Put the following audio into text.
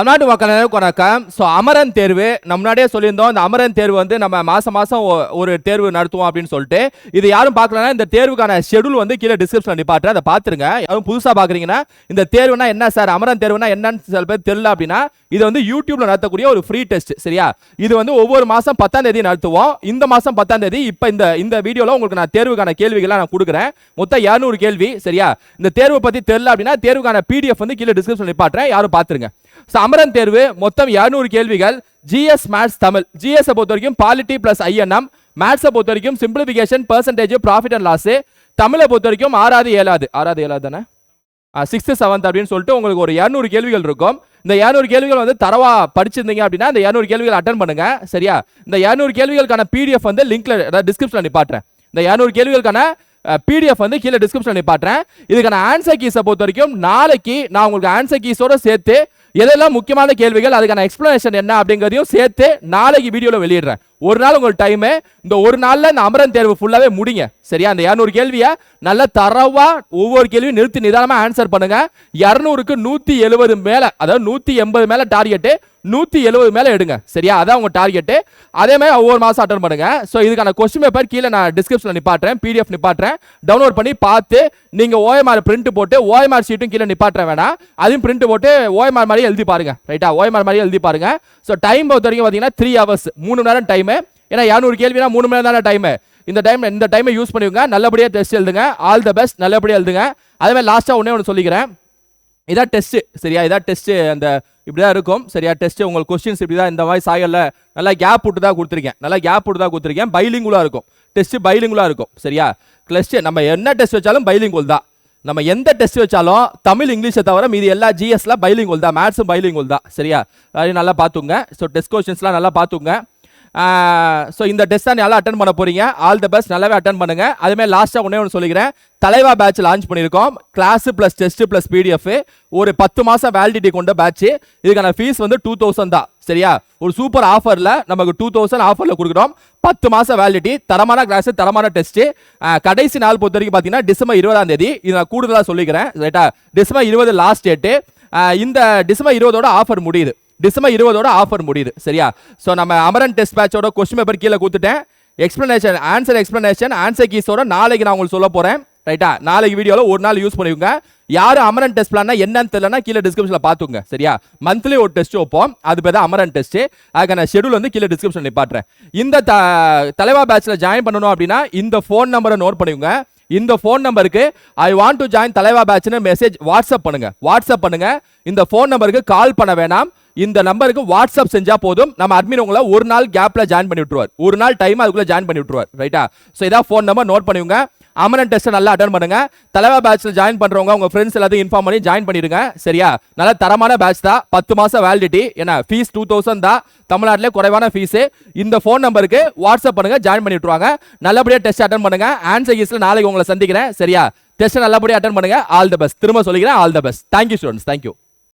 தமிழ்நாட்டு மக்கள் அனைவருக்கும் வணக்கம். ஸோ அமரன் தேர்வு நம்ம முன்னாடியே சொல்லியிருந்தோம் இந்த அமரன் தேர்வு வந்து நம்ம மாதம் மாதம் ஒரு தேர்வு நடத்துவோம் அப்படின்னு சொல்லிட்டு இது யாரும் பார்க்கலன்னா இந்த தேர்வுக்கான ஷெடியூல் வந்து கீழே டிஸ்கிரிப்ஷன் நிப்பாட்டு அதை பார்த்துருங்க. யாரும் புதுசாக பார்க்குறீங்கன்னா இந்த தேர்வுனா என்ன சார் அமரன் தேர்வுனா என்னன்னு சில பேர் தெரியல அப்படின்னா இது வந்து யூடியூப்ல நடத்தக்கூடிய ஒரு ஃப்ரீ டெஸ்ட் சரியா? இது வந்து ஒவ்வொரு மாதம் பத்தாம் தேதி நடத்துவோம். இந்த மாதம் பத்தாம் தேதி இப்போ இந்த இந்த வீடியோவில் உங்களுக்கு நான் தேர்வுக்கான கேள்விகளை நான் கொடுக்குறேன். மொத்தம் 200 கேள்வி சரியா? இந்த தேர்வை பற்றி தெரியல அப்படின்னா தேர்வுக்கான பிடிஎஃப் வந்து கீழே டிஸ்கிரிப்ஷன் நிப்பாட்டுறேன். யாரும் பார்த்துருங்க. ஸோ அமரன் தேர்வு மொத்தம் 200 கேள்விகள். GS maths Tamil. ஜிஎஸ்ஸை பொறுத்த வரைக்கும் பாலிட்டி பிளஸ் ஐஎன்எம் மேத்ஸை பொறுத்த வரைக்கும் simplification percentage profit and loss தமிழை பொறுத்த வரைக்கும் ஆறாவது ஏழாவது. ஆறாவது ஏழாவது தானே? சிக்ஸ்த்து செவன்த் அப்படின்னு சொல்லிட்டு உங்களுக்கு ஒரு இரநூறு கேள்விகள் இருக்கும். இந்த இரநூறு கேள்விகள் வந்து தரவா படிச்சிருந்தீங்க அப்படின்னா இந்த இரநூறு கேள்விகள் அட்டன் பண்ணுங்க. சரியா? இந்த இரநூறு கேள்விகளுக்கான பிடிஎஃப் வந்து லிங்க்ல டிஸ்கிரிப்ஷன்ல நிப்பாட்டுறேன் இந்த இரநூறு கேள்விகளுக்கான பிடிஎஃப் வந்து கீழே டிஸ்கிரிப்ஷன் நிப்பாட்டுறேன் இதுக்கான ஆன்சர் கீஸை பொறுத்த வரைக்கும் நாளைக்கு நான் உங்களுக்கு ஆன்சர் கீஸோட சேர்த்து எதெல்லாம் முக்கியமான கேள்விகள் அதுக்கான எக்ஸ்பிளனேஷன் என்ன அப்படிங்கிறதையும் சேர்த்து நாளைக்கு வீடியோவில் வெளியிடுறேன். ஒரு நாள் உங்கள் டைமு இந்த ஒரு நாளில் இந்த அமரன் தேர்வு ஃபுல்லாகவே முடிங்க. சரியா? அந்த இரநூறு கேள்வியை நல்ல தரவா ஒவ்வொரு கேள்வியும் நிறுத்தி நிதானமாக ஆன்சர் பண்ணுங்க. இரநூறுக்கு நூற்றி எழுபது மேலே அதாவது நூற்றி எண்பது மேலே டார்கெட்டு நூற்றி எழுபது மேலே எடுங்க. சரியா? அதான் உங்கள் டார்கெட்டு அதே மாதிரி ஒவ்வொரு மாதம் அட்டன் பண்ணுங்க. ஸோ இதுக்கான கொஸ்டின் பேப்பர் கீழே நான் டிஸ்கிரிப்ஷனில் நிப்பாட்டுறேன் பிடிஎஃப் நிப்பாட்டுறேன். டவுன்லோட் பண்ணி பார்த்து நீங்கள் ஓஎம்ஆர் பிரிண்ட் போட்டு ஓஎம்ஆர் ஷீட்டும் கீழே நிப்பாட்டுற வேணாம். அதையும் பிரிண்ட் போட்டு ஓஎம்ஆர் மாதிரி எழுதி பாருங்க. ரைட்டா ஓஎம்ஆர் மாதிரி எழுதி பாருங்க. ஸோ டைம் பொறுத்த வரைக்கும் பார்த்தீங்கன்னா த்ரீ ஹவர்ஸ் மூணு நேரம் டைமு ஏன்னா இரநூறு கேள்வினா மூணு மணி நேரம் தானே டைமு இந்த டைம் இந்த டைமை யூஸ் பண்ணிவிங்க நல்லபடியாக டெஸ்ட் எழுதுங்க. ஆல் த பெஸ்ட் நல்லபடியாக எழுதுங்க. அதே மாதிரி லாஸ்ட்டாக ஒன்றே ஒன்று சொல்லிக்கிறேன். இதான் டெஸ்ட்டு சரியா? இதான் டெஸ்ட்டு அந்த இப்படி தான் இருக்கும். சரியா டெஸ்ட் உங்கள் கொஸ்டின்ஸ் இப்படி தான் இந்த மாதிரி சாயல்ல நல்லா கேப் விட்டு தான் கொடுத்துருக்கேன். நல்லா கேப் விட்டு தான் கொடுத்துருக்கேன். பைலிங்குலாக இருக்கும். டெஸ்ட் பைலிங்குலாக இருக்கும். சரியா? டெஸ்ட் நம்ம என்ன டெஸ்ட் வச்சாலும் பைலிங்குல் தான். நம்ம எந்த டெஸ்ட் வச்சாலும் தமிழ் இங்கிலீஷை தவிர மீதி எல்லா ஜிஎஸ்ல பைலிங்குல் தான். மேத்ஸும் பைலிங்குல் தான். சரியா? அதையும் நல்லா பார்த்துங்க ஸோ டெஸ்ட் கொஸ்டின்ஸ்லாம் நல்லா பார்த்துங்க ஸோ இந்த டெஸ்ட் தான் நல்லா அட்டன் பண்ண போகிறீங்க ஆல் த பெஸ்ட் நல்லாவே அட்டன் பண்ணுங்க. அதுமாதிரி லாஸ்ட்டாக ஒன்றே ஒன்று சொல்லிக்கிறேன். தலைவா பேட்ச் லான்ச் பண்ணியிருக்கோம். Class plus test plus PDF ஒரு பத்து மாதம் வேலிடிட்டி கொண்ட பேட்ச் இதுக்கான ஃபீஸ் வந்து டூ தௌசண்ட் தான். சரியா? ஒரு சூப்பர் ஆஃபரில் நமக்கு டூ தௌசண்ட் ஆஃபரில் கொடுக்குறோம். பத்து மாதம் வேலிடிட்டி தரமான கிளாஸு தரமான டெஸ்ட்டு கடைசி நாள் பொறுத்த வரைக்கும் பார்த்தீங்கன்னா டிசம்பர் இருபதாம் தேதி. இதை நான் கூடுதலாக சொல்லிக்கிறேன். ரைட்டா டிசம்பர் இருபது லாஸ்ட் டேட்டு இந்த டிசம்பர் இருபதோட ஆஃபர் முடியுது. டிசம்பர் இருபதோட ஆஃபர் முடியுது. சரியா? ஸோ நம்ம அமரன் டெஸ்ட் பேட்சோட கொஸ்டின் பேப்பர் கீழே கொடுத்துட்டேன். எக்ஸ்ப்ளனேஷன் ஆன்சர் எக்ஸ்ப்ளனேஷன் ஆன்சர் கீஸோட நாளைக்கு நான் உங்களுக்கு சொல்ல போகிறேன் ரைட்டா நாளைக்கு வீடியோவில் ஒரு நாள் யூஸ் பண்ணிக்கோங்க. யாரும் அமரன் டெஸ்ட் பிளான்னா என்னன்னு தெரியலனா கீழே டிஸ்கிரிப்ஷனில் பார்த்துங்க சரியா? மந்த்லி ஒரு டெஸ்ட் வைப்போம். அது பேர் தான் அமரன் டெஸ்ட்டு அதுக்கான ஷெடியூல் வந்து கீழே டிஸ்கிரிப்ஷன் நிப்பாட்டுறேன். இந்த த தலைவா பேட்சில் ஜாயின் பண்ணணும் அப்படின்னா இந்த ஃபோன் நம்பரை நோட் பண்ணிக்கோங்க. இந்த ஃபோன் நம்பருக்கு ஐ வாண்ட் டு ஜாயின் தலைவா பேட்ச்னு மெசேஜ் வாட்ஸ்அப் பண்ணுங்க. வாட்ஸ்அப் பண்ணுங்க. இந்த ஃபோன் நம்பருக்கு கால் பண்ண வேணாம். இந்த நம்பருக்கு வாட்ஸ்அப் செஞ்சா போதும். நம்ம அட்மின் உங்களை ஒரு நாள் கேப்ல ஜாயின் பண்ணி விட்டுருவார். ஒரு நாள் டைம் அதுக்குள்ள ஜாயின் பண்ணி விட்டுருவார். ரைட்டா ஸோ இதான் ஃபோன் நம்பர் நோட் பண்ணிவிங்க அமரன் டெஸ்ட்டை நல்லா அட்டன் பண்ணுங்க. தலைவா பேட்ச்ல ஜாயின் பண்ணுறவங்க உங்க ஃப்ரெண்ட்ஸ் எல்லாத்தையும் இன்ஃபார்ம் பண்ணி ஜாயின் பண்ணிடுங்க. சரியா? நல்ல தரமான பேட்ச் தான். பத்து மாசம் வேலிடிட்டி ஏன்னா ஃபீஸ் டூ தௌசண்ட் தான். தமிழ்நாட்டிலே குறைவான ஃபீஸு இந்த ஃபோன் நம்பருக்கு வாட்ஸ்அப் பண்ணுங்க ஜாயின் பண்ணி விட்டுருவாங்க. நல்லபடியாக டெஸ்ட் அட்டன் பண்ணுங்க. ஆன்சர் கீஸ்ல நாளைக்கு உங்களை சந்திக்கிறேன். சரியா? டெஸ்ட் நல்லபடியாக அட்டன் பண்ணுங்க. ஆல் த பெஸ்ட் திரும்ப சொல்லிக்கிறேன். All the best thank you students thank you